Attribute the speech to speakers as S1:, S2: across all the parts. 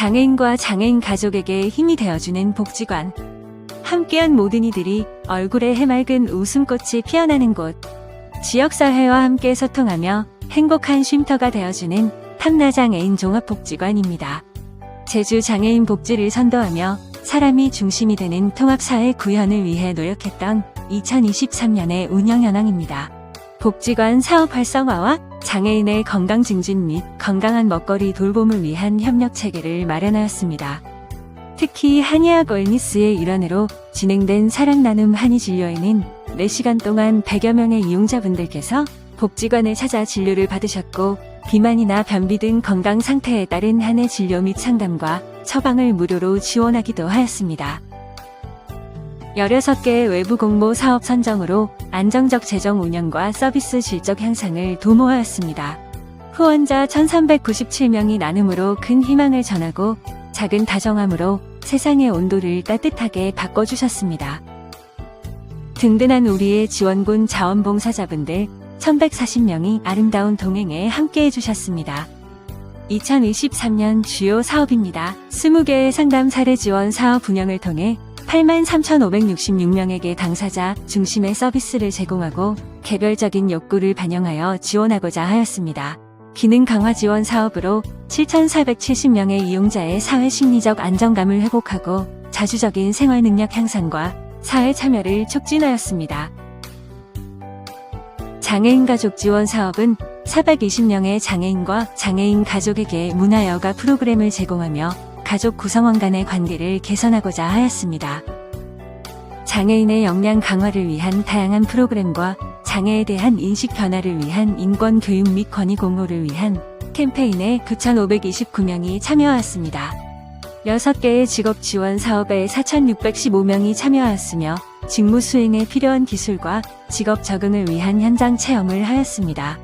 S1: 장애인과 장애인 가족에게 힘이 되어주는 복지관. 함께한 모든 이들이 얼굴에 해맑은 웃음꽃이 피어나는 곳. 지역사회와 함께 소통하며 행복한 쉼터가 되어주는 탐나장애인 종합복지관입니다. 제주 장애인 복지를 선도하며 사람이 중심이 되는 통합사회 구현을 위해 노력했던 2023년의 운영 현황입니다. 복지관 사업 활성화와 장애인의 건강 증진 및 건강한 먹거리 돌봄을 위한 협력 체계를 마련하였습니다. 특히 한의학 웰니스의 일환으로 진행된 사랑 나눔 한의 진료에는 4시간 동안 100여 명의 이용자분들께서 복지관을 찾아 진료를 받으셨고 비만이나 변비 등 건강 상태에 따른 한해 진료 및 상담과 처방을 무료로 지원하기도 하였습니다. 16개의 외부 공모 사업 선정으로 안정적 재정 운영과 서비스 질적 향상을 도모하였습니다. 후원자 1397명이 나눔으로 큰 희망을 전하고 작은 다정함으로 세상의 온도를 따뜻하게 바꿔주셨습니다. 든든한 우리의 지원군 자원봉사자분들 1140명이 아름다운 동행에 함께 해 주셨습니다. 2023년 주요 사업입니다. 20개의 상담 사례 지원 사업 운영을 통해 83,566명에게 당사자 중심의 서비스를 제공하고 개별적인 욕구를 반영하여 지원하고자 하였습니다. 기능 강화 지원 사업으로 7,470명의 이용자의 사회 심리적 안정감을 회복하고 자주적인 생활 능력 향상과 사회 참여를 촉진하였습니다. 장애인 가족 지원 사업은 420명의 장애인과 장애인 가족에게 문화 여가 프로그램을 제공하며 가족 구성원 간의 관계를 개선하고자 하였습니다. 장애인의 역량 강화를 위한 다양한 프로그램과 장애에 대한 인식 변화를 위한 인권 교육 및 권위 공호를 위한 캠페인에 9,529명이 참여하였습니다. 6개의 직업 지원 사업에 4,615명이 참여하였으며 직무 수행에 필요한 기술과 직업 적응을 위한 현장 체험을 하였습니다.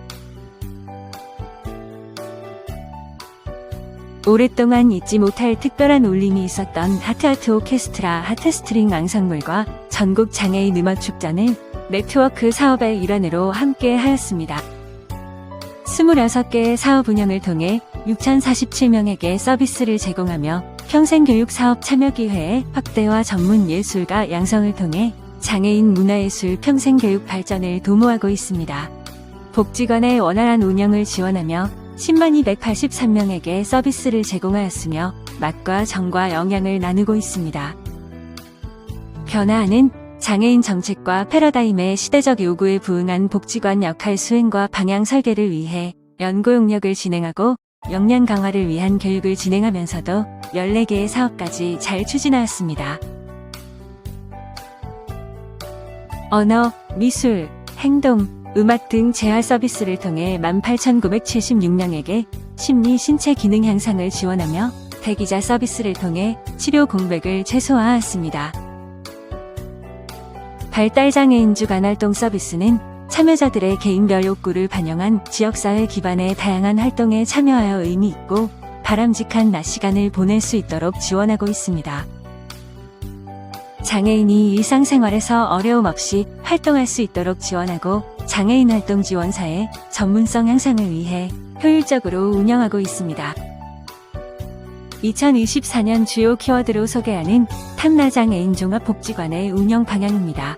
S1: 오랫동안 잊지 못할 특별한 울림이 있었던 하트하트 오케스트라 하트스트링 앙상블과 전국 장애인 음악 축전을 네트워크 사업의 일환으로 함께 하였습니다. 26개의 사업 운영을 통해 6,047명에게 서비스를 제공하며 평생교육 사업 참여 기회의 확대와 전문 예술가 양성을 통해 장애인 문화예술 평생교육 발전을 도모하고 있습니다. 복지관의 원활한 운영을 지원하며 10만 283명에게 서비스를 제공하였으며 맛과 정과 영향을 나누고 있습니다. 변화하는 장애인 정책과 패러다임의 시대적 요구에 부응한 복지관 역할 수행과 방향 설계를 위해 연구 용역을 진행하고 역량 강화를 위한 교육을 진행하면서도 14개의 사업까지 잘 추진하였습니다. 언어, 미술, 행동, 음악 등 재활 서비스를 통해 18,976명에게 심리 신체 기능 향상을 지원하며 대기자 서비스를 통해 치료 공백을 최소화하였습니다. 발달장애인 주 간 활동 서비스는 참여자들의 개인별 욕구를 반영한 지역사회 기반의 다양한 활동에 참여하여 의미 있고 바람직한 낮 시간을 보낼 수 있도록 지원하고 있습니다. 장애인이 일상생활에서 어려움 없이 활동할 수 있도록 지원하고 장애인 활동 지원사의 전문성 향상을 위해 효율적으로 운영하고 있습니다. 2024년 주요 키워드로 소개하는 탐나장애인 종합복지관의 운영 방향입니다.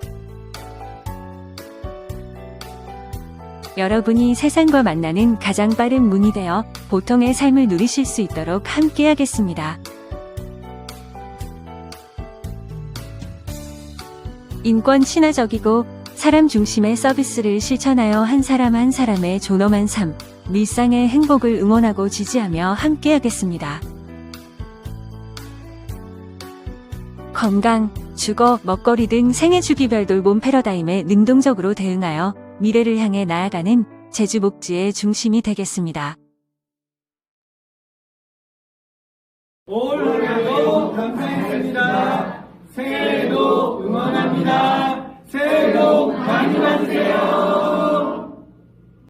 S1: 여러분이 세상과 만나는 가장 빠른 문이 되어 보통의 삶을 누리실 수 있도록 함께하겠습니다. 인권 친화적이고 사람 중심의 서비스를 실천하여 한 사람 한 사람의 존엄한 삶, 일상의 행복을 응원하고 지지하며 함께하겠습니다. 건강, 주거, 먹거리 등 생애 주기별 돌봄 패러다임에 능동적으로 대응하여 미래를 향해 나아가는 제주 복지의 중심이 되겠습니다.
S2: 올 한해도 감사했습니다. 새해에도 응원합니다. 새해 복 많이 받으세요.